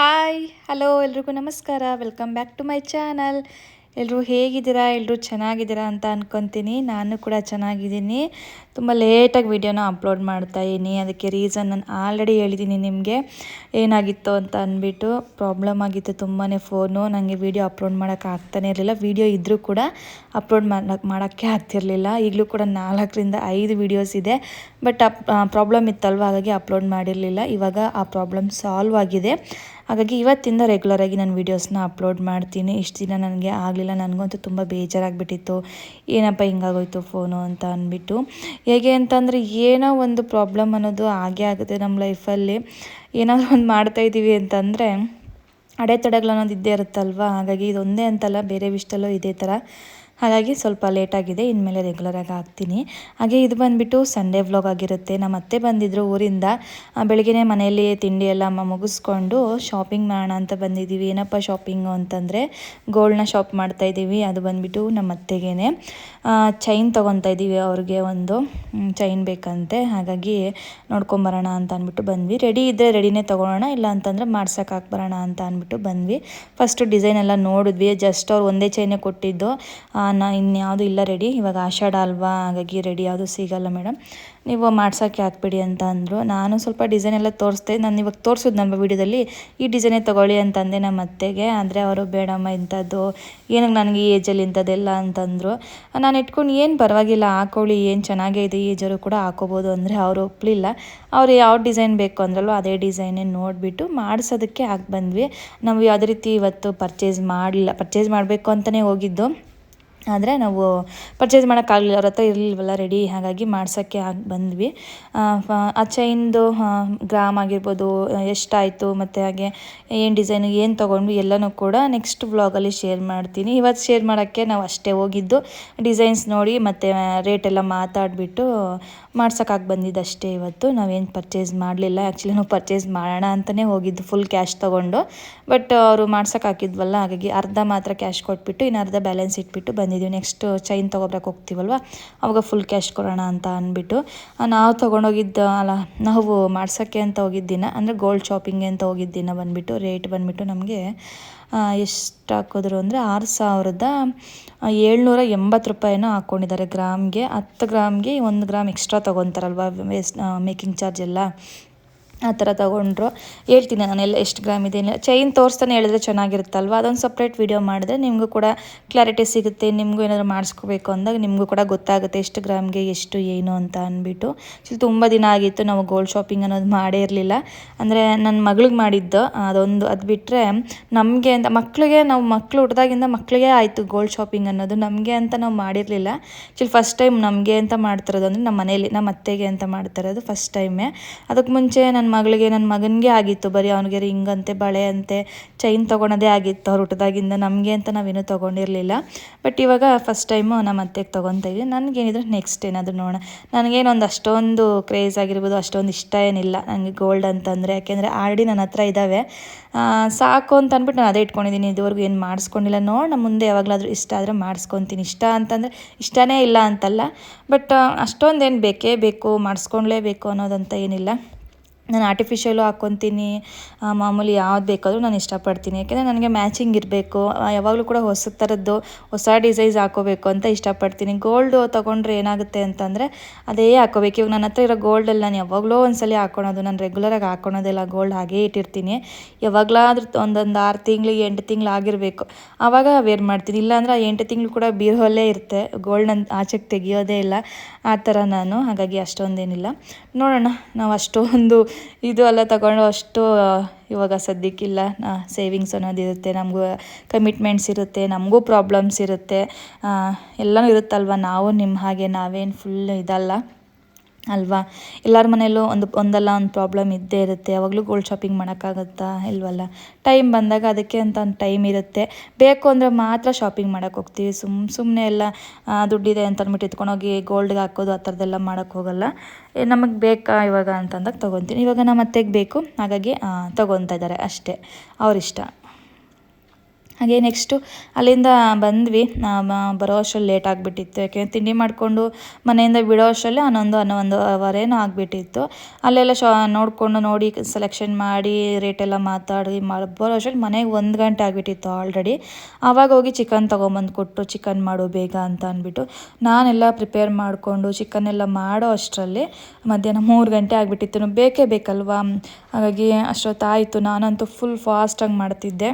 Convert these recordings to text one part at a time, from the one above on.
Hi, hello, ಎಲ್ರಿಗೂ ನಮಸ್ಕಾರ. Welcome back to my channel ಎಲ್ಲರೂ ಹೇಗಿದ್ದೀರಾ? ಎಲ್ಲರೂ ಚೆನ್ನಾಗಿದ್ದೀರಾ ಅಂತ ಅಂದ್ಕೊತೀನಿ ನಾನು ಕೂಡ ಚೆನ್ನಾಗಿದ್ದೀನಿ. ತುಂಬ ಲೇಟಾಗಿ ವೀಡಿಯೋನ ಅಪ್ಲೋಡ್ ಮಾಡ್ತಾ ಇದ್ದೀನಿ. ಅದಕ್ಕೆ ರೀಸನ್ ನಾನು ಆಲ್ರೆಡಿ ಹೇಳಿದ್ದೀನಿ ನಿಮಗೆ. ಏನಾಗಿತ್ತು ಅಂತ ಅಂದ್ಬಿಟ್ಟು ಪ್ರಾಬ್ಲಮ್ ಆಗಿತ್ತು ತುಂಬಾ ಫೋನು ನನಗೆ ವೀಡಿಯೋ ಅಪ್ಲೋಡ್ ಮಾಡೋಕ್ಕೆ ಆಗ್ತಾನೆ ಇರಲಿಲ್ಲ. ವೀಡಿಯೋ ಇದ್ದರೂ ಕೂಡ ಅಪ್ಲೋಡ್ ಮಾಡೋಕ್ಕೆ ಆಗ್ತಿರಲಿಲ್ಲ. ಈಗಲೂ ಕೂಡ ನಾಲ್ಕರಿಂದ ಐದು ವೀಡಿಯೋಸ್ ಇದೆ. ಬಟ್ ಪ್ರಾಬ್ಲಮ್ ಇತ್ತಲ್ವ? ಹಾಗಾಗಿ ಅಪ್ಲೋಡ್ ಮಾಡಿರಲಿಲ್ಲ. ಇವಾಗ ಆ ಪ್ರಾಬ್ಲಮ್ ಸಾಲ್ವ್ ಆಗಿದೆ. ಹಾಗಾಗಿ ಇವತ್ತಿಂದ ರೆಗ್ಯುಲರಾಗಿ ನಾನು ವೀಡಿಯೋಸ್ನ ಅಪ್ಲೋಡ್ ಮಾಡ್ತೀನಿ. ಇಷ್ಟು ದಿನ ನನಗೆ ಆಗಲಿಲ್ಲ. ನನಗಂತೂ ತುಂಬ ಬೇಜಾರಾಗಿಬಿಟ್ಟಿತ್ತು. ಏನಪ್ಪ ಹಿಂಗಾಗೋಯ್ತು ಫೋನು ಅಂತ ಅಂದ್ಬಿಟ್ಟು. ಹೇಗೆ ಅಂತಂದರೆ ಏನೋ ಒಂದು ಪ್ರಾಬ್ಲಮ್ ಅನ್ನೋದು ಆಗೇ ಆಗುತ್ತೆ ನಮ್ಮ ಲೈಫಲ್ಲಿ ಏನಾದರೂ ಒಂದು ಮಾಡ್ತಾಯಿದ್ದೀವಿ ಅಂತಂದರೆ ಅಡೆತಡೆಗಳು ಅನ್ನೋದು ಇದ್ದೇ ಇರುತ್ತಲ್ವ? ಹಾಗಾಗಿ ಇದೊಂದೇ ಅಂತಲ್ಲ, ಬೇರೆ ವಿಷಯದಲ್ಲೂ ಇದೇ ಥರ ಹಾಗಾಗಿ ಸ್ವಲ್ಪ ಲೇಟಾಗಿದೆ ಇನ್ಮೇಲೆ ರೆಗ್ಯುಲರಾಗಿ ಹಾಕ್ತೀನಿ. ಹಾಗೆ ಇದು ಬಂದುಬಿಟ್ಟು ಸಂಡೇ ವ್ಲಾಗ್ ಆಗಿರುತ್ತೆ. ನಮ್ಮ ಅತ್ತೆ ಬಂದಿದ್ದರು ಊರಿಂದ ಬೆಳಗ್ಗೆ ಮನೆಯಲ್ಲಿ ತಿಂಡಿ ಎಲ್ಲ ಮುಗಿಸ್ಕೊಂಡು ಶಾಪಿಂಗ್ ಮಾಡೋಣ ಅಂತ ಬಂದಿದ್ದೀವಿ. ಏನಪ್ಪ ಶಾಪಿಂಗು ಅಂತಂದರೆ ಗೋಲ್ಡ್ನ ಶಾಪ್ ಮಾಡ್ತಾ ಇದ್ದೀವಿ. ಅದು ಬಂದುಬಿಟ್ಟು ನಮ್ಮ ಅತ್ತೆಗೇ ಚೈನ್ ತೊಗೊತಾ ಇದ್ದೀವಿ ಅವ್ರಿಗೆ ಒಂದು. ಚೈನ್ ಬೇಕಂತೆ. ಹಾಗಾಗಿ ನೋಡ್ಕೊಂಬರೋಣ ಅಂತ ಅಂದ್ಬಿಟ್ಟು ಬಂದ್ವಿ. ರೆಡಿ ಇದ್ದರೆ ರೆಡಿನೇ ತೊಗೊಳೋಣ ಇಲ್ಲ ಅಂತಂದರೆ ಮಾಡ್ಸೋಕೆ ಹಾಕ್ಬರೋಣ ಅಂತ ಅಂದ್ಬಿಟ್ಟು ಬಂದ್ವಿ. ಫಸ್ಟು ಡಿಸೈನ್ ಎಲ್ಲ ನೋಡಿದ್ವಿ. ಜಸ್ಟ್ ಅವ್ರು ಒಂದೇ ಚೈನೇ ಕೊಟ್ಟಿದ್ದು. ನಾ ಇನ್ಯಾವುದು ಇಲ್ಲ ರೆಡಿ ಇವಾಗ ಆಷಾಢ ಅಲ್ವಾ, ಹಾಗಾಗಿ ರೆಡಿ ಯಾವುದು ಸಿಗಲ್ಲ ಮೇಡಮ್ ನೀವು ಮಾಡ್ಸೋಕ್ಕೆ ಹಾಕ್ಬಿಡಿ ಅಂತ ಅಂದರು. ನಾನು ಸ್ವಲ್ಪ ಡಿಸೈನ್ ಎಲ್ಲ ತೋರಿಸ್ದೆ, ನಾನು ಇವಾಗ ತೋರಿಸೋದು ನಮ್ಮ ವಿಡಿಯೋದಲ್ಲಿ, ಈ ಡಿಸೈನೇ ತೊಗೊಳ್ಳಿ ಅಂತಂದೆ ನಮ್ಮ ಅತ್ತೆಗೆ. ಅಂದರೆ ಅವರು, ಬೇಡಮ್ಮ, ಇಂಥದ್ದು, ಏನಕ್ಕೆ ನನಗೆ ಈ ಏಜಲ್ಲಿ ಇಂಥದ್ದೆಲ್ಲ? ಅಂತಂದರು ನಾನು ಇಟ್ಕೊಂಡು, ಏನು ಪರವಾಗಿಲ್ಲ, ಹಾಕೊಳ್ಳಿ, ಏನು ಚೆನ್ನಾಗೇ ಇದೆ ಏಜರು ಕೂಡ ಹಾಕೋಬೋದು. ಅಂದರೆ ಅವರು ಒಪ್ಪಲಿಲ್ಲ ಅವ್ರು ಯಾವ ಡಿಸೈನ್ ಬೇಕು ಅಂದ್ರಲ್ಲೋ ಅದೇ ಡಿಸೈನೇ ನೋಡಿಬಿಟ್ಟು ಮಾಡಿಸೋದಕ್ಕೆ ಹಾಕಿ ಬಂದ್ವಿ. ನಾವು ಯಾವುದೇ ರೀತಿ ಇವತ್ತು ಪರ್ಚೇಸ್ ಮಾಡಲಿಲ್ಲ. ಪರ್ಚೇಸ್ ಮಾಡಬೇಕು ಅಂತಲೇ ಹೋಗಿದ್ದು. ಆದರೆ ನಾವು ಪರ್ಚೇಸ್ ಮಾಡೋಕ್ಕಾಗಲಿಲ್ಲ ಅವ್ರ ಹತ್ರ ಇರಲಿಲ್ವಲ್ಲ ರೆಡಿ ಹಾಗಾಗಿ ಮಾಡ್ಸೋಕ್ಕೆ ಆಗಿ, ಬಂದ್ವಿ. ಆ ಚೈನ್ದು ಗ್ರಾಮ್ ಆಗಿರ್ಬೋದು ಎಷ್ಟಾಯಿತು, ಮತ್ತು ಹಾಗೆ ಏನು ಡಿಸೈನ್ ಏನು ತೊಗೊಂಡ್ವಿ ಎಲ್ಲನೂ ಕೂಡ ನೆಕ್ಸ್ಟ್ ವ್ಲಾಗಲ್ಲಿ ಶೇರ್ ಮಾಡ್ತೀನಿ. ಇವತ್ತು ಶೇರ್ ಮಾಡೋಕ್ಕೆ ನಾವು ಅಷ್ಟೇ ಹೋಗಿದ್ದು. ಡಿಸೈನ್ಸ್ ನೋಡಿ ಮತ್ತು ರೇಟೆಲ್ಲ ಮಾತಾಡಿಬಿಟ್ಟು ಮಾಡ್ಸೋಕ್ಕಾಗಿ ಬಂದಿದ್ದು ಅಷ್ಟೇ ಇವತ್ತು. ನಾವೇನು ಪರ್ಚೇಸ್ ಮಾಡಲಿಲ್ಲ. ಆ್ಯಕ್ಚುಲಿ ನಾವು ಪರ್ಚೇಸ್ ಮಾಡೋಣ ಅಂತಲೇ ಹೋಗಿದ್ದು ಫುಲ್ ಕ್ಯಾಶ್ ತೊಗೊಂಡು. ಬಟ್ ಅವರು ಮಾಡ್ಸೋಕೆ ಹಾಕಿದ್ವಲ್ಲ, ಹಾಗಾಗಿ ಅರ್ಧ ಮಾತ್ರ ಕ್ಯಾಶ್ ಕೊಟ್ಬಿಟ್ಟು, ಇನ್ನು ಅರ್ಧ ಬ್ಯಾಲೆನ್ಸ್ ಇಟ್ಬಿಟ್ಟು ಬಂದಿದ್ದೀವಿ. ನೆಕ್ಸ್ಟ್ ಚೈನ್ ತೊಗೊಬ್ರಕ್ಕೆ ಹೋಗ್ತೀವಲ್ವ? ಅವಾಗ ಫುಲ್ ಕ್ಯಾಶ್ ಕೊಡೋಣ ಅಂತ ಅಂದ್ಬಿಟ್ಟು. ನಾವು ತೊಗೊಂಡೋಗಿದ್ದ, ಅಲ್ಲ, ನಾವು ಮಾಡ್ಸೋಕ್ಕೆ ಅಂತ ಹೋಗಿದ್ದಿನ ಅಂದರೆ ಗೋಲ್ಡ್ ಶಾಪಿಂಗ್ ಅಂತ ಹೋಗಿದ್ದಿನ ಬಂದುಬಿಟ್ಟು ರೇಟ್ ಬಂದುಬಿಟ್ಟು ನಮಗೆ ಎಷ್ಟು ಹಾಕಿದ್ರು ಅಂದರೆ ಆರು ಸಾವಿರದ ಏಳ್ನೂರ ಎಂಬತ್ತು ರೂಪಾಯಿನೋ ಹಾಕ್ಕೊಂಡಿದ್ದಾರೆ ಗ್ರಾಮ್ಗೆ. ಹತ್ತು ಗ್ರಾಮ್ಗೆ ಒಂದು ಗ್ರಾಮ್ ಎಕ್ಸ್ಟ್ರಾ ತೊಗೊತಾರಲ್ವ ವೇಸ್ಟ್ ಮೇಕಿಂಗ್ ಚಾರ್ಜ್ ಎಲ್ಲ? ಆ ಥರ ತೊಗೊಂಡ್ರು. ಹೇಳ್ತೀನಿ ನಾನೆಲ್ಲ ಎಷ್ಟು ಗ್ರಾಮ್ ಇದೆ ಚೈನ್ ತೋರಿಸ್ತಾನೆ ಹೇಳಿದ್ರೆ ಚೆನ್ನಾಗಿರುತ್ತಲ್ವ? ಅದೊಂದು ಸಪ್ರೇಟ್ ವೀಡಿಯೋ ಮಾಡಿದ್ರೆ ನಿಮಗೂ ಕೂಡ ಕ್ಲಾರಿಟಿ ಸಿಗುತ್ತೆ. ನಿಮಗೂ ಏನಾದರೂ ಮಾಡಿಸ್ಕೋಬೇಕು ಅಂದಾಗ ನಿಮಗೂ ಕೂಡ ಗೊತ್ತಾಗುತ್ತೆ ಎಷ್ಟು ಗ್ರಾಮ್ಗೆ ಎಷ್ಟು ಏನು ಅಂತ ಅಂದ್ಬಿಟ್ಟು. ತುಂಬ ದಿನ ಆಗಿತ್ತು ನಾವು ಗೋಲ್ಡ್ ಶಾಪಿಂಗ್ ಅನ್ನೋದು ಮಾಡೇ ಇರಲಿಲ್ಲ. ಅಂದರೆ ನನ್ನ ಮಗಳಿಗೆ ಮಾಡಿದ್ದು, ಅದೊಂದು, ಅದು ಬಿಟ್ಟರೆ ನಮಗೆ ಅಂತ ಮಕ್ಕಳಿಗೆ ನಾವು ಮಕ್ಕಳು ಹುಟ್ಟಿದಾಗಿಂದ ಮಕ್ಕಳಿಗೆ ಆಯಿತು ಗೋಲ್ಡ್ ಶಾಪಿಂಗ್ ಅನ್ನೋದು. ನಮಗೆ ಅಂತ ನಾವು ಮಾಡಿರಲಿಲ್ಲ. ಆ್ಯಕ್ಚುಲಿ ಫಸ್ಟ್ ಟೈಮ್ ನಮಗೆ ಅಂತ ಮಾಡ್ತಿರೋದು ಅಂದರೆ ನಮ್ಮ ಮನೇಲಿ ನಮ್ಮ ಅತ್ತೆಗೆ ಅಂತ ಮಾಡ್ತಿರೋದು ಫಸ್ಟ್ ಟೈಮೇ ಅದಕ್ಕೆ ಮುಂಚೆ ಮಗಳಿಗೆ, ನನ್ನ ಮಗನಿಗೆ ಆಗಿತ್ತು, ಬರೀ ಅವನಿಗೆ ರಿಂಗಂತೆ ಬಳೆ ಅಂತೆ, ಚೈನ್ ತೊಗೊಳೋದೇ ಆಗಿತ್ತು, ಅವ್ರು ಹುಟ್ಟಿದಾಗಿಂದ ನಮಗೆ ಅಂತ ನಾವೇನು ತೊಗೊಂಡಿರಲಿಲ್ಲ. ಬಟ್ ಇವಾಗ ಫಸ್ಟ್ ಟೈಮು ನಮ್ಮ ಅತ್ತೆಗೆ ತೊಗೊತಾಯಿದ್ವಿ ನನಗೇನಿದ್ರೆ ನೆಕ್ಸ್ಟ್ ಏನಾದರೂ ನೋಡೋಣ. ನನಗೇನೊಂದು ಅಷ್ಟೊಂದು ಕ್ರೇಜ್ ಆಗಿರ್ಬೋದು, ಅಷ್ಟೊಂದು ಇಷ್ಟ ಏನಿಲ್ಲ. ನನಗೆ ಗೋಲ್ಡ್ ಅಂತಂದರೆ, ಯಾಕೆಂದರೆ ಆಲ್ರೆಡಿ ನನ್ನ ಹತ್ರ ಇದ್ದಾವೆ ಸಾಕು ಅಂತ ಅಂದ್ಬಿಟ್ಟು ನಾನು ಅದೇ ಇಟ್ಕೊಂಡಿದ್ದೀನಿ ಇದುವರೆಗೂ ಏನು ಮಾಡಿಸ್ಕೊಂಡಿಲ್ಲ. ನೋಡೋಣ ಮುಂದೆ ಯಾವಾಗಲಾದರೂ ಇಷ್ಟ ಆದರೆ ಮಾಡಿಸ್ಕೊತೀನಿ. ಇಷ್ಟ ಅಂತಂದರೆ ಇಷ್ಟನೇ ಇಲ್ಲ ಅಂತಲ್ಲ. ಬಟ್, ಅಷ್ಟೊಂದೇನು ಬೇಕೇ ಬೇಕು, ಮಾಡಿಸ್ಕೊಳ್ಲೇಬೇಕು ಅನ್ನೋದಂತ ಏನಿಲ್ಲ. ನಾನು ಆರ್ಟಿಫಿಷಿಯಲು ಹಾಕ್ಕೊತೀನಿ. ಮಾಮೂಲಿ ಯಾವ್ದು ಬೇಕಾದರೂ ನಾನು ಇಷ್ಟಪಡ್ತೀನಿ. ಯಾಕೆಂದರೆ ನನಗೆ ಮ್ಯಾಚಿಂಗ್ ಇರಬೇಕು. ಯಾವಾಗಲೂ ಕೂಡ ಹೊಸ ಥರದ್ದು ಹೊಸ ಡಿಸೈನ್ಸ್ ಹಾಕೋಬೇಕು ಅಂತ ಇಷ್ಟಪಡ್ತೀನಿ. ಗೋಲ್ಡು ತೊಗೊಂಡ್ರೆ ಏನಾಗುತ್ತೆ ಅಂತಂದರೆ ಅದೇ ಹಾಕೋಬೇಕು. ಇವಾಗ ನನ್ನ ಹತ್ರ ಇರೋ ಗೋಲ್ಡಲ್ಲಿ ನಾನು ಯಾವಾಗಲೂ ಒಂದ್ಸಲ ಹಾಕೊಳೋದು. ನಾನು ರೆಗ್ಯುಲರಾಗಿ ಹಾಕೊಳೋದಿಲ್ಲ ಗೋಲ್ಡ್ ಹಾಗೇ ಇಟ್ಟಿರ್ತೀನಿ. ಯಾವಾಗಲಾದ್ರೂ ಒಂದೊಂದು ಆರು ತಿಂಗಳಿಗೆ ಎಂಟು ತಿಂಗಳು ಆಗಿರಬೇಕು. ಆವಾಗ ವೇರ್ ಮಾಡ್ತೀನಿ. ಇಲ್ಲಾಂದರೆ ಆ ಎಂಟು ತಿಂಗಳು ಕೂಡ ಬೀರೋಲ್ಲೇ ಇರುತ್ತೆ. ಗೋಲ್ಡನ್ನ ಆಚೆಗೆ ತೆಗಿಯೋದೇ ಇಲ್ಲ. ಆ ಥರ ನಾನು ಹಾಗಾಗಿ ಅಷ್ಟೊಂದೇನಿಲ್ಲ. ನೋಡೋಣ. ನಾವು ಅಷ್ಟೊಂದು ಇದು ಎಲ್ಲ ತಗೊಂಡು ಅಷ್ಟು ಇವಾಗ ಸದ್ಯಕ್ಕಿಲ್ಲ. ಸೇವಿಂಗ್ಸ್ ಅನ್ನೋದಿರುತ್ತೆ ನಮಗೂ ಕಮಿಟ್ಮೆಂಟ್ಸ್ ಇರುತ್ತೆ. ನಮಗೂ ಪ್ರಾಬ್ಲಮ್ಸ್ ಇರುತ್ತೆ. ಎಲ್ಲನೂ ಇರುತ್ತಲ್ವ? ನಾವು ನಿಮ್ಮ ಹಾಗೆ ನಾವೇನು ಫುಲ್ ಇದಲ್ಲ. ಅಲ್ವಾ? ಎಲ್ಲರ ಮನೆಯಲ್ಲೂ ಒಂದು ಒಂದಲ್ಲ ಒಂದು ಪ್ರಾಬ್ಲಮ್ ಇದ್ದೇ ಇರುತ್ತೆ. ಯಾವಾಗಲೂ ಗೋಲ್ಡ್ ಶಾಪಿಂಗ್ ಮಾಡೋಕ್ಕಾಗತ್ತಾ ಇಲ್ವಲ್ಲ? ಟೈಮ್ ಬಂದಾಗ ಅದಕ್ಕೆ ಅಂತ ಒಂದು ಟೈಮ್ ಇರುತ್ತೆ. ಬೇಕು ಅಂದರೆ ಮಾತ್ರ ಶಾಪಿಂಗ್ ಮಾಡೋಕ್ಕೆ ಹೋಗ್ತೀವಿ. ಸುಮ್ ಸುಮ್ಮನೆ ಎಲ್ಲ ದುಡ್ಡಿದೆ ಅಂತ ಅಂದ್ಬಿಟ್ಟು ಎತ್ಕೊಂಡೋಗಿ ಗೋಲ್ಡ್ಗೆ ಹಾಕೋದು ಆ ಥರದ್ದೆಲ್ಲ ಮಾಡೋಕ್ಕೆ ಹೋಗಲ್ಲ. ನಮಗೆ ಬೇಕಾ ಇವಾಗ ಅಂತಂದಾಗ ತೊಗೊತೀನಿ ಇವಾಗ ನಮ್ಮ ಅತ್ತೆಗೆ ಬೇಕು. ಹಾಗಾಗಿ ತೊಗೊತಾ ಇದ್ದಾರೆ ಅಷ್ಟೇ. ಅವರಿಷ್ಟ. ಹಾಗೆ ನೆಕ್ಸ್ಟು ಅಲ್ಲಿಂದ ಬಂದ್ವಿ. ಬರೋ ಅಷ್ಟರಲ್ಲಿ ಲೇಟ್ ಆಗಿಬಿಟ್ಟಿತ್ತು. ಯಾಕೆಂದರೆ ತಿಂಡಿ ಮಾಡಿಕೊಂಡು ಮನೆಯಿಂದ ಬಿಡೋ ಅಷ್ಟರಲ್ಲಿ ಹನ್ನೊಂದು ಹನ್ನೊಂದು ಅವರೇನೋ ಆಗಿಬಿಟ್ಟಿತ್ತು. ಅಲ್ಲೆಲ್ಲ ಶಾ, ನೋಡಿಕೊಂಡು ನೋಡಿ ಸೆಲೆಕ್ಷನ್ ಮಾಡಿ ರೇಟೆಲ್ಲ ಮಾತಾಡಿ ಮಾಡಿ ಬರೋ ಅಷ್ಟರಲ್ಲಿ ಮನೆಗೆ ಒಂದು ಗಂಟೆ ಆಗಿಬಿಟ್ಟಿತ್ತು ಆಲ್ರೆಡಿ ಆವಾಗ ಹೋಗಿ ಚಿಕನ್ ತೊಗೊಂಬಂದು ಕೊಟ್ಟು ಚಿಕನ್ ಮಾಡು ಬೇಗ ಅಂತ ಅಂದ್ಬಿಟ್ಟು ನಾನೆಲ್ಲ ಪ್ರಿಪೇರ್ ಮಾಡಿಕೊಂಡು ಚಿಕನ್ ಎಲ್ಲ ಮಾಡೋ ಅಷ್ಟರಲ್ಲಿ ಮಧ್ಯಾಹ್ನ ಮೂರು ಗಂಟೆ ಆಗಿಬಿಟ್ಟಿತ್ತು. ಬೇಕೇ ಬೇಕಲ್ವಾ? ಹಾಗಾಗಿ ಅಷ್ಟೊತ್ತಾಯಿತು. ನಾನಂತೂ ಫುಲ್ ಫಾಸ್ಟಾಗಿ ಮಾಡ್ತಿದ್ದೆ.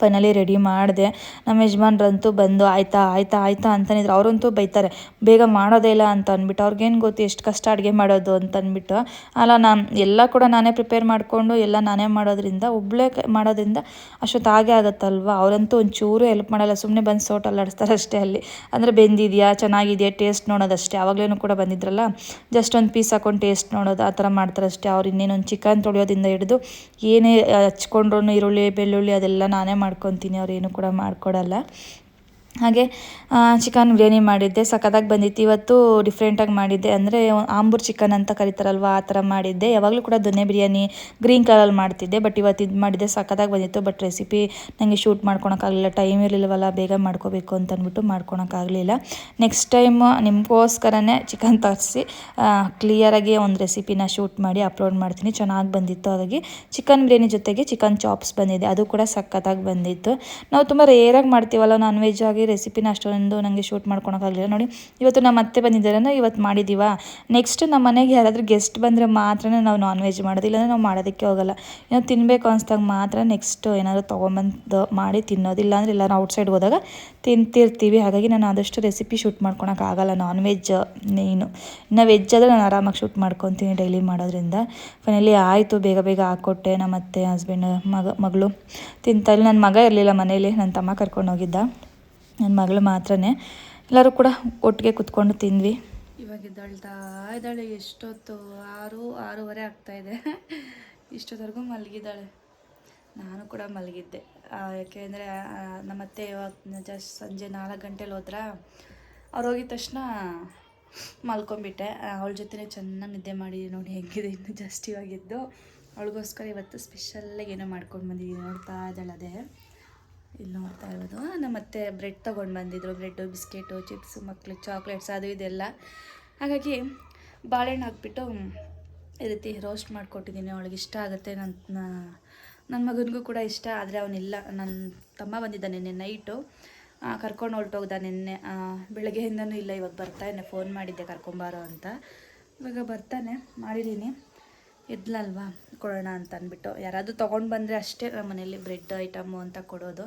ಫೈನಲಿ ರೆಡಿ ಮಾಡಿದೆ. ನಮ್ಮ ಯಜಮಾನ್ರಂತೂ ಬಂದು, ಆಯ್ತಾ ಆಯ್ತಾ ಆಯ್ತಾ ಅಂತನಿದ್ರು. ಅವರಂತೂ ಬೈತಾರೆ, ಬೇಗ ಮಾಡೋದೇ ಇಲ್ಲ ಅಂತ ಅಂದ್ಬಿಟ್ಟು. ಅವ್ರಿಗೇನು ಗೊತ್ತು ಎಷ್ಟು ಕಷ್ಟ ಅಡುಗೆ ಮಾಡೋದು ಅಂತ ಅಂದ್ಬಿಟ್ಟು. ಅಲ್ಲ, ನಾನು ಎಲ್ಲ ಕೂಡ ನಾನೇ ಪ್ರಿಪೇರ್ ಮಾಡಿಕೊಂಡು, ಎಲ್ಲ ನಾನೇ ಮಾಡೋದ್ರಿಂದ ಒಬ್ಬಳೇ ಮಾಡೋದ್ರಿಂದ ಅಷ್ಟೊತ್ತು ಹಾಗೆ ಆಗುತ್ತಲ್ವ? ಅವರಂತೂ ಒಂಚೂರು ಹೆಲ್ಪ್ ಮಾಡಲ್ಲ. ಸುಮ್ಮನೆ ಬಂದು ಸೋಟಲ್ಲಿ ಆಡಿಸ್ತಾರೆ ಅಷ್ಟೇ ಅಲ್ಲಿ. ಅಂದರೆ ಬೆಂದಿದೆಯಾ? ಚೆನ್ನಾಗಿದೆಯಾ? ಟೇಸ್ಟ್ ನೋಡೋದಷ್ಟೇ. ಆವಾಗಲೇನು ಕೂಡ ಬಂದಿದ್ರಲ್ಲ? ಜಸ್ಟ್ ಒಂದು ಪೀಸ್ ಹಾಕೊಂಡು ಟೇಸ್ಟ್ ನೋಡೋದು, ಆ ಥರ ಮಾಡ್ತಾರೆ ಅಷ್ಟೇ ಅವ್ರು ಇನ್ನೇನೊಂದು ಚಿಕನ್ ತೊಳೆಯೋದಿಂದ ಹಿಡಿದು, ಏನೇ ಹಚ್ಕೊಂಡ್ರು ಈರುಳ್ಳಿ, ಬೆಳ್ಳುಳ್ಳಿ ಅದೆಲ್ಲ ನಾನೇ ಮಾಡ್ಕೊತೀನಿ ಅವ್ರು ಏನು ಕೂಡ ಮಾಡಿಕೊಡಲ್ಲ. ಹಾಗೆ ಚಿಕನ್ ಬಿರಿಯಾನಿ ಮಾಡಿದ್ದೆ, ಸಖತ್ತಾಗಿ ಬಂದಿತ್ತು. ಇವತ್ತು ಡಿಫ್ರೆಂಟಾಗಿ ಮಾಡಿದ್ದೆ. ಅಂದರೆ, ಆಂಬೂರ್ ಚಿಕನ್ ಅಂತ ಕರೀತಾರಲ್ವ, ಆ ಥರ ಮಾಡಿದ್ದೆ. ಯಾವಾಗಲೂ ಕೂಡ ದೊನ್ನೆ ಬಿರಿಯಾನಿ ಗ್ರೀನ್ ಕಲರಲ್ಲಿ ಮಾಡ್ತಿದ್ದೆ ಬಟ್ ಇವತ್ತು ಇದು ಮಾಡಿದ್ದೆ, ಸಖತ್ತಾಗಿ ಬಂದಿತ್ತು. ಬಟ್ ರೆಸಿಪಿ ನನಗೆ ಶೂಟ್ ಮಾಡ್ಕೊಳಕ್ಕಾಗಲಿಲ್ಲ ಟೈಮ್ ಇರಲಿಲ್ಲವಲ್ಲ, ಬೇಗ ಮಾಡ್ಕೋಬೇಕು ಅಂತ ಅಂದ್ಬಿಟ್ಟು ಮಾಡ್ಕೊಳಕ್ಕಾಗಲಿಲ್ಲ. ನೆಕ್ಸ್ಟ್ ಟೈಮ್ ನಿಮಗೋಸ್ಕರನೇ ಚಿಕನ್ ತರಿಸಿ ಕ್ಲಿಯರಾಗಿ ಒಂದು ರೆಸಿಪಿನ ಶೂಟ್ ಮಾಡಿ ಅಪ್ಲೋಡ್ ಮಾಡ್ತೀನಿ. ಚೆನ್ನಾಗಿ ಬಂದಿತ್ತು ಹಾಗಾಗಿ, ಚಿಕನ್ ಬಿರಿಯಾನಿ ಜೊತೆಗೆ ಚಿಕನ್ ಚಾಪ್ಸ್ ಬಂದಿದೆ. ಅದು ಕೂಡ ಸಖತ್ತಾಗಿ ಬಂದಿತ್ತು. ನಾವು ತುಂಬ ರೇರಾಗಿ ಮಾಡ್ತೀವಲ್ಲ ನಾನ್ ವೆಜ್ ಆಗಿ ರೆಸಿಪಿನ ಅಷ್ಟೊಂದು ನನಗೆ ಶೂಟ್ ಮಾಡ್ಕೊಳಕ್ಕಾಗಲಿಲ್ಲ. ನೋಡಿ, ಇವತ್ತು ನಮ್ಮ ಅತ್ತೆ ಬಂದಿದ್ದಾರೆ ಅಂದ್ರೆ ಇವತ್ತು ಮಾಡಿದ್ದೀವ ನೆಕ್ಸ್ಟ್ ನಮ್ಮ ಮನೆಗೆ ಯಾರಾದರೂ ಗೆಸ್ಟ್ ಬಂದರೆ ಮಾತ್ರ ನಾವು ನಾನ್ ವೆಜ್ ಮಾಡೋದು, ಇಲ್ಲಾಂದರೆ ನಾವು ಮಾಡೋದಕ್ಕೆ ಹೋಗಲ್ಲ. ಏನೋ ತಿನ್ನಬೇಕು ಅನ್ಸ್ದಾಗ ಮಾತ್ರ ನೆಕ್ಸ್ಟ್ ಏನಾದರೂ ತೊಗೊಂಬಂದು ಮಾಡಿ ತಿನ್ನೋದು ಇಲ್ಲಾಂದ್ರೆ ಎಲ್ಲರೂ ಔಟ್ಸೈಡ್ ಹೋದಾಗ ತಿಂತಿರ್ತೀವಿ. ಹಾಗಾಗಿ ನಾನು ಆದಷ್ಟು ರೆಸಿಪಿ ಶೂಟ್ ಮಾಡ್ಕೊಳಕ್ಕಾಗಲ್ಲ ನಾನ್ ವೆಜ್ ನೀನು. ಇನ್ನು ವೆಜ್ ಆದರೆ ನಾನು ಆರಾಮಾಗಿ ಶೂಟ್ ಮಾಡ್ಕೊತೀನಿ ಡೈಲಿ ಮಾಡೋದ್ರಿಂದ. ಫೈನಲಿ ಆಯಿತು, ಬೇಗ ಬೇಗ ಹಾಕ್ಕೊಟ್ಟೆ ನಮ್ಮ ಅತ್ತೆ ಹಸ್ಬೆಂಡ್ ಮಗ, ಮಗಳು. ತಿಂತಾ ಇಲ್ಲ. ನನ್ನ ಮಗ ಇರಲಿಲ್ಲ ಮನೇಲಿ ನನ್ನ ತಮ್ಮ ಕರ್ಕೊಂಡು ಹೋಗಿದ್ದ ನನ್ನ ಮಗಳು ಮಾತ್ರನೇ. ಎಲ್ಲರೂ ಕೂಡ ಒಟ್ಟಿಗೆ ಕುತ್ಕೊಂಡು ತಿಂದ್ವಿ. ಇವಾಗ ಇದ್ದಾಳ್ತಾ ಇದ್ದಾಳೆ. ಎಷ್ಟೊತ್ತು? ಆರು, ಆರೂವರೆ ಇದೆ. ಇಷ್ಟೊತ್ತವರೆಗೂ ಮಲಗಿದ್ದಾಳೆ. ನಾನು ಕೂಡ ಮಲಗಿದ್ದೆ. ಯಾಕೆಂದರೆ ನಮ್ಮತ್ತೆ ಇವಾಗ ಜಸ್ಟ್ ಸಂಜೆ ನಾಲ್ಕು ಗಂಟೆಲಿ ಹೋದ್ರ? ಅವ್ರು ಹೋಗಿದ ತಕ್ಷಣ ಮಲ್ಕೊಂಬಿಟ್ಟೆ. ಅವಳ ಜೊತೆನೇ ಚೆನ್ನಾಗಿ ನಿದ್ದೆ ಮಾಡಿ ನೋಡಿ ಹೆಂಗಿದೆ ಇನ್ನು ಜಸ್ಟ್ ಇವಾಗಿದ್ದು ಅವಳಿಗೋಸ್ಕರ ಇವತ್ತು ಸ್ಪೆಷಲ್ಲಾಗಿ ಏನೋ ಮಾಡ್ಕೊಂಡು ಬಂದಿದ್ದೀನಿ ನೋಡ್ತಾ ಇದ್ದಾಳೆ ಅದೇ. ಇಲ್ಲಿ ನೋಡ್ತಾ ಇರೋದು. ನಮ್ಮತ್ತೆ ಬ್ರೆಡ್ ತೊಗೊಂಡು ಬಂದಿದ್ರು. ಬ್ರೆಡ್ಡು ಬಿಸ್ಕೆಟು, ಚಿಪ್ಸು ಮಕ್ಕಳು ಚಾಕ್ಲೇಟ್ಸ್ ಅದು ಇದೆಲ್ಲ. ಹಾಗಾಗಿ ಬಾಳೆಹಣ್ಣು ಹಾಕ್ಬಿಟ್ಟು ಈ ರೀತಿ ರೋಸ್ಟ್ ಮಾಡಿಕೊಟ್ಟಿದ್ದೀನಿ. ಅವಳಿಗೆ ಇಷ್ಟ ಆಗುತ್ತೆ. ನನ್ನ ನನ್ನ ಮಗನಿಗೂ ಕೂಡ ಇಷ್ಟ, ಆದರೆ ಅವನಿಲ್ಲ. ನನ್ನ ತಮ್ಮ ಬಂದಿದ್ದ ನಿನ್ನೆ ನೈಟು ಕರ್ಕೊಂಡು ಹೊರಟೋಗ್ದ ನಿನ್ನೆ. ಬೆಳಗ್ಗೆಯಿಂದನೂ ಇಲ್ಲ, ಇವಾಗ ಬರ್ತಾನೆ ಫೋನ್ ಮಾಡಿದ್ದೆ ಕರ್ಕೊಂಬಾರೋ ಅಂತ. ಇವಾಗ ಬರ್ತಾನೆ. ಮಾಡಿದ್ದೀನಿ ಇದ್ಲಲ್ವಾ? ಕೊಡೋಣ ಅಂತ ಅಂದ್ಬಿಟ್ಟು. ಯಾರಾದರೂ ತೊಗೊಂಡು ಬಂದರೆ ಅಷ್ಟೇ ಮನೇಲಿ ಬ್ರೆಡ್ ಐಟಮು ಅಂತ ಕೊಡೋದು.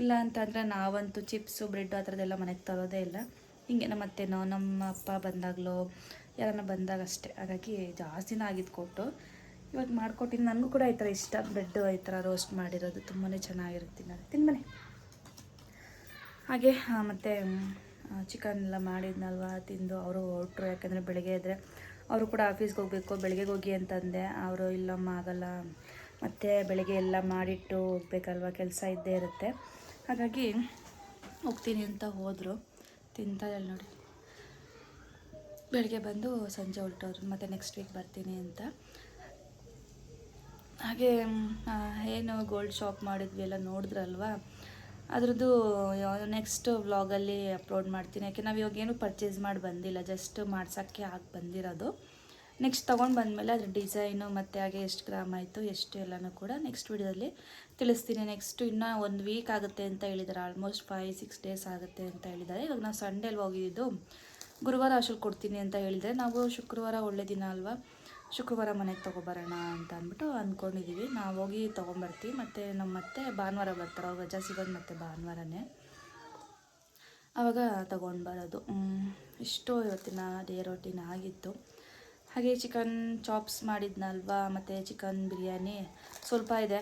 ಇಲ್ಲ ಅಂತಂದರೆ ನಾವಂತೂ ಚಿಪ್ಸು, ಬ್ರೆಡ್ ಆ ಥರದ್ದೆಲ್ಲ ಮನೆಗೆ ತರೋದೇ ಇಲ್ಲ. ಹಿಂಗೆ ನಮ್ಮ ಅತ್ತೆನೋ ನಮ್ಮ ಅಪ್ಪ ಬಂದಾಗಲೋ ಯಾರನ್ನ ಬಂದಾಗ ಅಷ್ಟೇ. ಹಾಗಾಗಿ ಜಾಸ್ತಿನ ಆಗಿದ್ದು ಕೊಟ್ಟು ಇವತ್ತು ಮಾಡ್ಕೊಟ್ಟಿದ್ದು ನನಗೂ ಕೂಡ ಈ ಥರ ಇಷ್ಟ. ಬ್ರೆಡ್ಡು ಈ ಥರ ರೋಸ್ಟ್ ಮಾಡಿರೋದು ತುಂಬಾ ಚೆನ್ನಾಗಿರುತ್ತೆ ನಾನು ತಿನ್ಮನೆ ಹಾಗೆ ಮತ್ತೆ ಚಿಕನ್ ಎಲ್ಲ ಮಾಡಿದ್ನಲ್ವ ತಿಂದು. ಅವರು ಹೊರಟ್ರು ಯಾಕಂದರೆ ಬೆಳಗ್ಗೆ ಇದ್ದರೆ ಅವರು ಕೂಡ ಆಫೀಸ್ಗೆ ಹೋಗಬೇಕು ಬೆಳಗ್ಗೆ ಹೋಗಿ ಅಂತಂದೆ. ಅವರು, ಇಲ್ಲಮ್ಮ, ಆಗಲ್ಲ. ಮತ್ತು ಬೆಳಗ್ಗೆ ಎಲ್ಲ ಮಾಡಿಟ್ಟು ಹೋಗ್ಬೇಕಲ್ವ, ಕೆಲಸ ಇದ್ದೇ ಇರುತ್ತೆ. ಹಾಗಾಗಿ ಹೋಗ್ತೀನಿ ಅಂತ ಹೋದರು. ತಿಂತಾರೆ ನೋಡಿ. ಬೆಳಗ್ಗೆ ಬಂದು ಸಂಜೆ ಹೊರಟೋರು ಮತ್ತು ನೆಕ್ಸ್ಟ್ ವೀಕ್ ಬರ್ತೀನಿ ಅಂತ. ಹಾಗೆ ಏನು ಗೋಲ್ಡ್ ಶಾಪ್ ಮಾಡಿದ್ವಿ ಎಲ್ಲ ನೋಡಿದ್ರಲ್ವಾ? ಅದ್ರದ್ದು ನೆಕ್ಸ್ಟ್ ವ್ಲಾಗಲ್ಲಿ ಅಪ್ಲೋಡ್ ಮಾಡ್ತೀನಿ. ಯಾಕೆ, ನಾವು ಇವಾಗ ಏನು ಪರ್ಚೇಸ್ ಮಾಡಿ ಬಂದಿಲ್ಲ. ಜಸ್ಟ್ ಮಾಡ್ಸೋಕ್ಕೆ ಆಗಿ ಬಂದಿರೋದು. ನೆಕ್ಸ್ಟ್ ತೊಗೊಂಡು ಬಂದಮೇಲೆ ಅದ್ರ ಡಿಸೈನು ಮತ್ತು ಹಾಗೆ ಎಷ್ಟು ಗ್ರಾಮ್ ಆಯಿತು, ಎಷ್ಟು ಎಲ್ಲನೂ ಕೂಡ ನೆಕ್ಸ್ಟ್ ವಿಡಿಯೋದಲ್ಲಿ ತಿಳಿಸ್ತೀನಿ. ನೆಕ್ಸ್ಟು ಇನ್ನೂ ಒಂದು ವೀಕ್ ಆಗುತ್ತೆ ಅಂತ ಹೇಳಿದ್ದಾರೆ ಆಲ್ಮೋಸ್ಟ್ ಫೈವ್ ಸಿಕ್ಸ್ ಡೇಸ್ ಆಗುತ್ತೆ ಅಂತ ಹೇಳಿದ್ದಾರೆ ಇವಾಗ ನಾವು ಸಂಡೇಲಿ ಹೋಗಿದ್ದು? ಗುರುವಾರ ಅಷ್ಟಲ್ಲಿ ಕೊಡ್ತೀನಿ ಅಂತ ಹೇಳಿದರೆ. ನಾವು ಶುಕ್ರವಾರ ಒಳ್ಳೆ ದಿನ ಅಲ್ವಾ? ಶುಕ್ರವಾರ ಮನೆಗೆ ತೊಗೊಬರೋಣ ಅಂತ ಅಂದ್ಬಿಟ್ಟು ಅಂದ್ಕೊಂಡಿದ್ದೀವಿ ನಾವು ಹೋಗಿ ತೊಗೊಂಬರ್ತೀವಿ. ಮತ್ತು ನಮ್ಮ ಮತ್ತೆ ಭಾನುವಾರ ಬರ್ತಾರೆ. ಅವ್ರು ರಜಾ ಸಿಗೋದು ಮತ್ತೆ ಭಾನುವಾರನೇ. ಆವಾಗ ತಗೊಂಡು ಬರೋದು. ಇಷ್ಟು ಇವತ್ತಿನ ಡೇ ರೊಟೀನ್ ಆಗಿತ್ತು. ಹಾಗೆ ಚಿಕನ್ ಚಾಪ್ಸ್ ಮಾಡಿದ್ನಲ್ವಾ? ಮತ್ತು ಚಿಕನ್ ಬಿರಿಯಾನಿ. ಸ್ವಲ್ಪ ಇದೆ.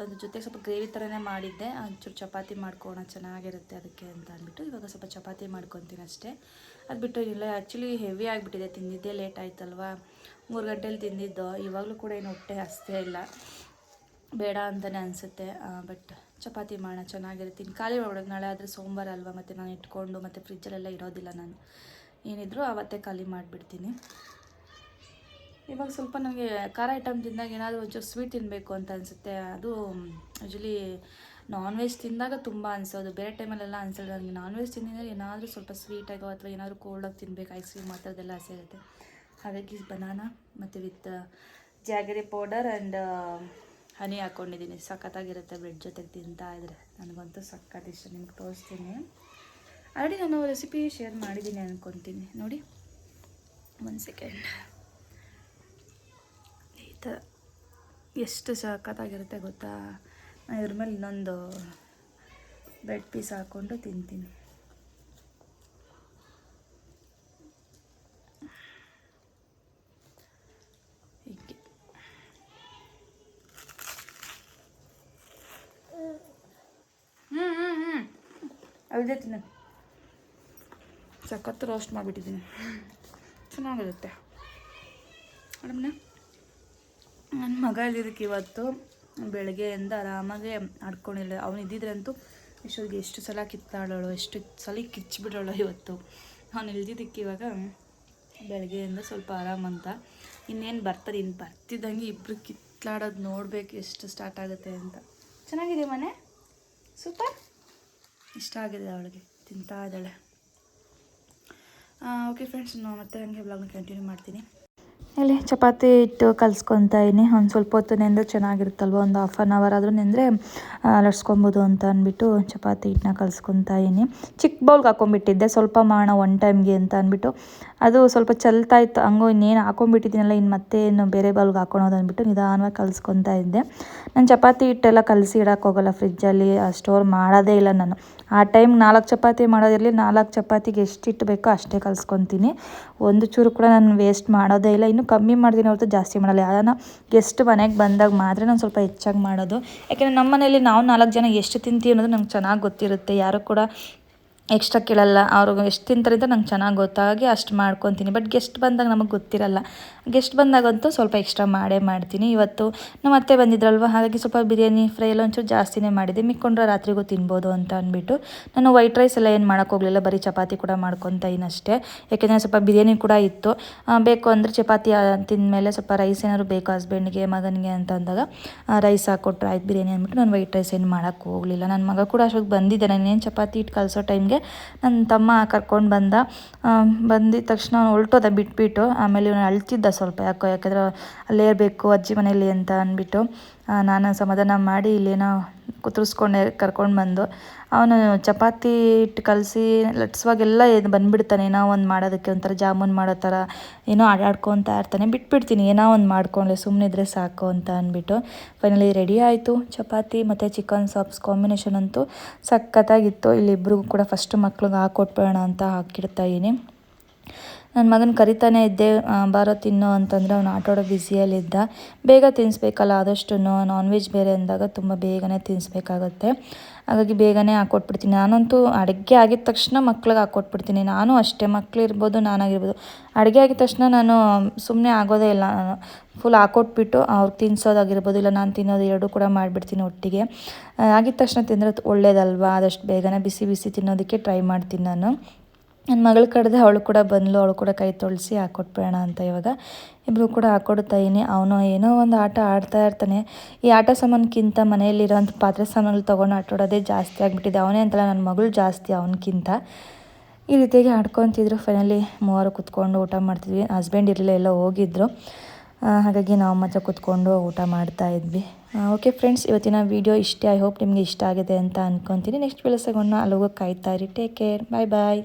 ಅದ್ರ ಜೊತೆ ಸ್ವಲ್ಪ ಗ್ರೇವಿ ಥರನೇ ಮಾಡಿದ್ದೆ. ಒಂಚೂರು ಚಪಾತಿ ಮಾಡ್ಕೋಣ ಚೆನ್ನಾಗಿರುತ್ತೆ ಅದಕ್ಕೆ ಅಂತ ಅಂದ್ಬಿಟ್ಟು ಇವಾಗ ಸ್ವಲ್ಪ ಚಪಾತಿ ಮಾಡ್ಕೊತೀನಿ ಅಷ್ಟೇ. ಅದು ಬಿಟ್ಟು ಇಲ್ಲ ಆ್ಯಕ್ಚುಲಿ ಹೆವಿ ಆಗಿಬಿಟ್ಟಿದೆ. ತಿಂದಿದ್ದೇ ಲೇಟ್ ಆಯ್ತಲ್ವಾ? ಮೂರು ಗಂಟೆಲಿ ತಿಂದಿದ್ದು, ಇವಾಗಲೂ ಕೂಡ ಏನು ಹೊಟ್ಟೆ ಹಸ್ದೇ ಇಲ್ಲ. ಬೇಡ ಅಂತಲೇ ಅನಿಸುತ್ತೆ. ಬಟ್ ಚಪಾತಿ ಮಾಡೋಣ, ಚೆನ್ನಾಗಿರುತ್ತೆ. ಇನ್ನು ಖಾಲಿ ಮಾಡ್ಬಿಡೋದು ನಾಳೆ ಆದರೆ ಸೋಮವಾರ ಅಲ್ವಾ? ಮತ್ತು ನಾನು ಇಟ್ಕೊಂಡು ಮತ್ತು ಫ್ರಿಜ್ಜಲ್ಲೆಲ್ಲ ಇರೋದಿಲ್ಲ ನಾನು. ಏನಿದ್ರು ಆವತ್ತೇ ಖಾಲಿ ಮಾಡಿಬಿಡ್ತೀನಿ. ಇವಾಗ ಸ್ವಲ್ಪ ನನಗೆ ಖಾರ ಐಟಮ್ ತಿಂದಾಗ ಏನಾದರೂ ಒಂಚೂರು ಸ್ವೀಟ್ ತಿನ್ನಬೇಕು ಅಂತ ಅನಿಸುತ್ತೆ. ಅದು ಆ್ಯಕ್ಚುಲಿ ನಾನ್ ವೆಜ್ ತಿಂದಾಗ ತುಂಬ ಅನಿಸೋದು ಬೇರೆ ಟೈಮಲ್ಲೆಲ್ಲ ಅನಿಸೋದು ನನಗೆ ನಾನ್ ವೆಜ್ ತಿಂದಿದ್ರೆ ಏನಾದರೂ ಸ್ವಲ್ಪ ಸ್ವೀಟಾಗೋ ಅಥವಾ ಏನಾದರೂ ಕೋಲ್ಡಾಗಿ ತಿನ್ಬೇಕು ಐಸ್ ಕ್ರೀಮ್ ಆ ಥರದ್ದೆಲ್ಲ ಆಸೆ ಇರುತ್ತೆ. ಹಾಗಾಗಿ ಬನಾನಾ ಮತ್ತು with jaggery powder and honey ಹಾಕ್ಕೊಂಡಿದ್ದೀನಿ ಸಖತ್ತಾಗಿರುತ್ತೆ ಬ್ರೆಡ್ ಜೊತೆಗೆ ತಿಂತಾ ಇದ್ರೆ. ನನಗಂತೂ ಸಖತ್ ಇಷ್ಟ. ನಿಮ್ಗೆ ತೋರಿಸ್ತೀನಿ. ಆಲ್ರೆಡಿ ನಾನು ರೆಸಿಪಿ ಶೇರ್ ಮಾಡಿದ್ದೀನಿ ಅಂದ್ಕೊತೀನಿ ನೋಡಿ. ಒಂದು ಸೆಕೆಂಡ್ ಈ ಥರ ಎಷ್ಟು ಸಖತ್ತಾಗಿರುತ್ತೆ ಗೊತ್ತಾ? ನಾನು ಇದ್ರ ಮೇಲೆ ಇನ್ನೊಂದು ಬ್ರೆಡ್ ಪೀಸ್ ಹಾಕ್ಕೊಂಡು ತಿಂತೀನಿ. ಅವಿದೆ ತಿನ್ನ. ಸಖತ್ತು ರೋಸ್ಟ್ ಮಾಡಿಬಿಟ್ಟಿದ್ದೀನಿ. ಚೆನ್ನಾಗಿರುತ್ತೆ. ಮೇಡಮ್ನ? ನನ್ನ ಮಗ ಇಲ್ಲಿದ್ದಕ್ಕೆ ಇವತ್ತು ಬೆಳಗ್ಗೆಯಿಂದ ಆರಾಮಾಗೆ ಆಡ್ಕೊಂಡಿಲ್ಲ. ಅವನು ಇದ್ದಿದ್ರಂತೂ ಇಷ್ಟೊತ್ತಿಗೆ ಎಷ್ಟು ಸಲ ಕಿತ್ತಾಡೋಳು, ಎಷ್ಟು ಸಲ ಕಿಚ್ಚಿಬಿಡೋಳು ಇವತ್ತು. ಅವನು ಇಲ್ದಿದ್ದಕ್ಕೆ ಇವಾಗ ಬೆಳಗ್ಗೆಯಿಂದ ಸ್ವಲ್ಪ ಆರಾಮಂತ ಇನ್ನೇನು ಬರ್ತಾರೆ ಇನ್ನು ಬರ್ತಿದ್ದಂಗೆ ಇಬ್ಬರು ಕಿತ್ಲಾಡೋದು ನೋಡ್ಬೇಕು ಎಷ್ಟು ಸ್ಟಾರ್ಟ್ ಆಗುತ್ತೆ ಅಂತ. ಚೆನ್ನಾಗಿದೆ ಮನೆ? ಸೂಪರ್? ಇಷ್ಟ ಆಗಿದೆ ಅವಳಿಗೆ. ತಿಂತಾ ಇದ್ದಾಳೆ. ಓಕೆ ಫ್ರೆಂಡ್ಸ್ ನಾನು ಮತ್ತೆ ಹಂಗೆ ಬ್ಲಾಗ್ನ ಕಂಟಿನ್ಯೂ ಮಾಡ್ತೀನಿ. ಇಲ್ಲಿ ಚಪಾತಿ ಹಿಟ್ಟು ಕಲಿಸ್ಕೊತಾ ಇದ್ದೀನಿ ಒಂದು ಸ್ವಲ್ಪ ಹೊತ್ತು ನೆಂದರೆ ಚೆನ್ನಾಗಿರುತ್ತಲ್ವ? ಒಂದು ಹಾಫ್ ಆನ್ ಅವರ್ ಆದರೂ ನೆಂದರೆ ಲಟ್ಸ್ಕೊಬೋದು ಅಂತ ಅಂದ್ಬಿಟ್ಟು ಚಪಾತಿ ಹಿಟ್ಟನ್ನ ಕಲಿಸ್ಕೊತಾ ಇದ್ದೀನಿ ಚಿಕ್ಕ ಬೌಲ್ಗೆ ಹಾಕೊಂಡ್ಬಿಟ್ಟಿದ್ದೆ. ಸ್ವಲ್ಪ ಮಾಡೋಣ ಒನ್ ಟೈಮ್ಗೆ ಅಂತ ಅಂದ್ಬಿಟ್ಟು ಅದು ಸ್ವಲ್ಪ ಚಲ್ತಾ ಇತ್ತು. ಹಂಗೋ ಇನ್ನೇನು ಹಾಕೊಂಡ್ಬಿಟ್ಟಿದ್ದೀನಲ್ಲ ಇನ್ನು ಮತ್ತೆ ಏನು ಬೇರೆ ಬೌಲ್ಗೆ ಹಾಕೊಳೋದು ಅಂದ್ಬಿಟ್ಟು ನಿಧಾನವಾಗಿ ಕಲಿಸ್ಕೊತಾ ಇದ್ದೆ. ನಾನು ಚಪಾತಿ ಹಿಟ್ಟೆಲ್ಲ ಕಲಸಿ ಇಡೋಕೆ ಹೋಗಲ್ಲ. ಫ್ರಿಜ್ಜಲ್ಲಿ ಸ್ಟೋರ್ ಮಾಡೋದೇ ಇಲ್ಲ ನಾನು. ಆ ಟೈಮ್ ನಾಲ್ಕು ಚಪಾತಿ ಮಾಡೋದಿರಲಿ, ನಾಲ್ಕು ಚಪಾತಿಗೆ ಎಷ್ಟು ಹಿಟ್ಟು ಬೇಕೋ ಅಷ್ಟೇ ಕಲಿಸ್ಕೊತೀನಿ. ಒಂದು ಚೂರು ಕೂಡ ನಾನು ವೇಸ್ಟ್ ಮಾಡೋದೇ ಇಲ್ಲ. ಇನ್ನು ಕಮ್ಮಿ ಮಾಡ್ತೀನಿ ಹೊರತು ಜಾಸ್ತಿ ಮಾಡಲ್ಲ. ಯಾರನ್ನ ಗೆಸ್ಟ್ ಮನೆಗೆ ಬಂದಾಗ ಮಾತ್ರ ನಾನು ಸ್ವಲ್ಪ ಹೆಚ್ಚಾಗಿ ಮಾಡೋದು. ಯಾಕೆಂದರೆ ನಮ್ಮ ಮನೇಲಿ ನಾವು ನಾಲ್ಕು ಜನ ಎಷ್ಟು ತಿಂತೀವಿ ಅನ್ನೋದು ನಂಗೆ ಚೆನ್ನಾಗಿ ಗೊತ್ತಿರುತ್ತೆ. ಯಾರು ಕೂಡ ಎಕ್ಸ್ಟ್ರಾ ಕೇಳಲ್ಲ. ಅವರು ಎಷ್ಟು ತಿಂತಾರೆ ಅಂತ ನಂಗೆ ಚೆನ್ನಾಗಿ ಗೊತ್ತಾಗಿ ಅಷ್ಟು ಮಾಡ್ಕೊತೀನಿ. ಬಟ್ ಗೆಸ್ಟ್ ಬಂದಾಗ ನಮಗೆ ಗೊತ್ತಿರಲ್ಲ. ಗೆಸ್ಟ್ ಬಂದಾಗಂತೂ ಸ್ವಲ್ಪ ಎಕ್ಸ್ಟ್ರಾ ಮಾಡೇ ಮಾಡ್ತೀನಿ. ಇವತ್ತು ನಮ್ಮ ಅತ್ತೆ ಬಂದಿದ್ರಲ್ವ? ಹಾಗಾಗಿ ಸ್ವಲ್ಪ ಬಿರಿಯಾನಿ ಫ್ರೈ ಎಲ್ಲ ಒಂಚೂರು ಜಾಸ್ತಿನೇ ಮಾಡಿದೆ ಮಿಕ್ಕೊಂಡ್ರೆ ರಾತ್ರಿಗೂ ತಿನ್ಬೋದು ಅಂತ ಅಂದ್ಬಿಟ್ಟು ನಾನು ವೈಟ್ ರೈಸ್ ಎಲ್ಲ ಏನು ಮಾಡೋಕ್ಕೋಗಲಿಲ್ಲ ಬರೀ ಚಪಾತಿ ಕೂಡ ಮಾಡ್ಕೊತಾ ಅಷ್ಟೇ. ಯಾಕೆಂದರೆ ಸ್ವಲ್ಪ ಬಿರಿಯಾನಿ ಕೂಡ ಇತ್ತು. ಬೇಕು ಅಂದರೆ ಚಪಾತಿ ತಿಂದಮೇಲೆ ಸ್ವಲ್ಪ ರೈಸ್ ಏನಾದ್ರು ಬೇಕು ಹಸ್ಬೆಂಡ್ಗೆ ಮಗನಿಗೆ ಅಂತ ಅಂದಾಗ ರೈಸ್ ಹಾಕ್ಕೊಟ್ರೆ ಆಯ್ತು ಬಿರಿಯಾನಿ ಅಂದ್ಬಿಟ್ಟು ನಾನು ವೈಟ್ ರೈಸ್ ಏನು ಮಾಡೋಕ್ಕೆ ಹೋಗಲಿಲ್ಲ. ನನ್ನ ಮಗ ಕೂಡ ಅಷ್ಟೊಂದು ಬಂದಿದ್ದೆ ನಾನು ಏನು ಚಪಾತಿ ಇಟ್ಟು ಕಲಿಸೋ ಟೈಮ್ಗೆ ನನ್ನ ತಮ್ಮ ಕರ್ಕೊಂಡು ಬಂದ. ಬಂದಿದ ತಕ್ಷಣ ಅವ್ನು ಹೊಲ್ಟೋದ ಬಿಟ್ಬಿಟ್ಟು, ಆಮೇಲೆ ಇವನು ಅಳ್ತಿದ್ದ ಸ್ವಲ್ಪ ಯಾಕೋ, ಯಾಕಂದ್ರೆ ಅಲ್ಲೇ ಇರಬೇಕು ಅಜ್ಜಿ ಮನೇಲಿ ಅಂತ ಅಂದ್ಬಿಟ್ಟು. ನಾನು ಸಮಾಧಾನ ಮಾಡಿ ಇಲ್ಲೇನೋ ಕುತ್ರಿಸ್ಕೊಂಡೆ, ಕರ್ಕೊಂಡು ಬಂದು. ಅವನು ಚಪಾತಿ ಹಿಟ್ಟು ಕಲಸಿ ಲಟ್ಸುವಾಗೆಲ್ಲ ಇದು ಬಂದುಬಿಡ್ತಾನೆ, ಏನೋ ಒಂದು ಮಾಡೋದಕ್ಕೆ, ಒಂಥರ ಜಾಮೂನ್ ಮಾಡೋ ಥರ, ಏನೋ ಆಡಾಡ್ಕೊತಾ ಇರ್ತಾನೆ. ಬಿಟ್ಬಿಡ್ತೀನಿ, ಏನೋ ಒಂದು ಮಾಡ್ಕೊಳ್ಳಿ ಸುಮ್ಮನೆ ಇದ್ದರೆ ಸಾಕು ಅಂತ ಅಂದ್ಬಿಟ್ಟು. ಫೈನಲಿ ರೆಡಿ ಆಯಿತು, ಚಪಾತಿ ಮತ್ತು ಚಿಕನ್ ಸಾಪ್ಸ್ ಕಾಂಬಿನೇಷನ್ ಅಂತೂ ಸಖತ್ತಾಗಿತ್ತು. ಇಲ್ಲಿಬ್ರಿಗೂ ಕೂಡ ಫಸ್ಟ್ ಮಕ್ಳಿಗೆ ಹಾಕ್ಕೊಟ್ಬಿಡೋಣ ಅಂತ ಹಾಕಿಡ್ತಾ ಇದ್ದೀನಿ. ನನ್ನ ಮಗನ ಕರಿತಾನೆ ಇದ್ದೆ ಬಾರೋ, ತಿನ್ನು ಅಂತಂದರೆ ಅವನು ಆಟೋಡೋ ಬ್ಯುಸಿಯಲ್ಲಿದ್ದ. ಬೇಗ ತಿನ್ನಿಸ್ಬೇಕಲ್ಲ ಆದಷ್ಟು ನಾನ್ ವೆಜ್ ಬೇರೆ ಅಂದಾಗ ತುಂಬ ಬೇಗನೆ ತಿನ್ನಿಸ್ಬೇಕಾಗತ್ತೆ ಹಾಗಾಗಿ ಬೇಗನೆ ಹಾಕ್ಕೊಟ್ಬಿಡ್ತೀನಿ ನಾನಂತೂ ಅಡುಗೆ ಆಗಿದ ತಕ್ಷಣ ಮಕ್ಳಿಗೆ ಹಾಕ್ಕೊಟ್ಬಿಡ್ತೀನಿ ನಾನು ಅಷ್ಟೇ ಮಕ್ಳಿರ್ಬೋದು, ನಾನಾಗಿರ್ಬೋದು. ಅಡುಗೆ ಆಗಿದ ತಕ್ಷಣ ನಾನು ಸುಮ್ಮನೆ ಆಗೋದೇ ಇಲ್ಲ. ನಾನು ಫುಲ್ ಹಾಕ್ಕೊಟ್ಬಿಟ್ಟು ಅವ್ರು ತಿನ್ನಿಸೋದಾಗಿರ್ಬೋದು ಇಲ್ಲ ನಾನು ತಿನ್ನೋದು ಎರಡೂ ಕೂಡ ಮಾಡಿಬಿಡ್ತೀನಿ ಒಟ್ಟಿಗೆ. ಆಗಿದ ತಕ್ಷಣ ತಿಂದರೆ ಒಳ್ಳೇದಲ್ವಾ? ಆದಷ್ಟು ಬೇಗನೆ ಬಿಸಿ ಬಿಸಿ ತಿನ್ನೋದಕ್ಕೆ ಟ್ರೈ ಮಾಡ್ತೀನಿ ನಾನು. ನನ್ನ ಮಗಳು ಕಡ್ದೆ ಅವಳು ಕೂಡ ಬಂದಳು ಅವಳು ಕೂಡ ಕೈ ತೊಳಸಿ ಹಾಕ್ಕೊಟ್ಬಿಡೋಣ ಅಂತ ಇವಾಗ. ಇಬ್ಬರು ಕೂಡ ಹಾಕ್ಕೊಡ್ತಾ ಇದ್ದೀನಿ. ಅವನು ಏನೋ ಒಂದು ಆಟ ಆಡ್ತಾ ಇರ್ತಾನೆ. ಈ ಆಟ ಸಾಮಾನ್ಕಿಂತ ಮನೆಯಲ್ಲಿರೋಂಥ ಪಾತ್ರೆ ಸಾಮಾನು ತೊಗೊಂಡು ಆಟಾಡೋದೇ ಜಾಸ್ತಿ ಆಗಿಬಿಟ್ಟಿದೆ. ಅವನೇ ಅಂತಲ್ಲ, ನನ್ನ ಮಗಳು ಜಾಸ್ತಿ ಅವನಕ್ಕಿಂತ ಈ ರೀತಿಯಾಗಿ ಆಡ್ಕೊತಿದ್ರು. ಫೈನಲಿ ಮೂವರು ಕುತ್ಕೊಂಡು ಊಟ ಮಾಡ್ತಿದ್ವಿ. ಹಸ್ಬೆಂಡ್ ಇರಲಿಲ್ಲ, ಎಲ್ಲ ಹೋಗಿದ್ರು. ಹಾಗಾಗಿ ನಾವು ಮಾತ್ರ ಕುತ್ಕೊಂಡು ಊಟ ಮಾಡ್ತಾ ಇದ್ವಿ. ಓಕೆ ಫ್ರೆಂಡ್ಸ್ ಇವತ್ತಿನ ವೀಡಿಯೋ ಇಷ್ಟೇ. ಐ ಹೋಪ್ ನಿಮಗೆ ಇಷ್ಟ ಆಗಿದೆ ಅಂತ ಅಂದ್ಕೊತೀನಿ ನೆಕ್ಸ್ಟ್ ಅಲ್ಲಿ ಅಲ್ಲಿಗೂ ಕಾಯ್ತಾ ಇರಿ. ಟೇಕ್ ಕೇರ್ ಬಾಯ್ ಬಾಯ್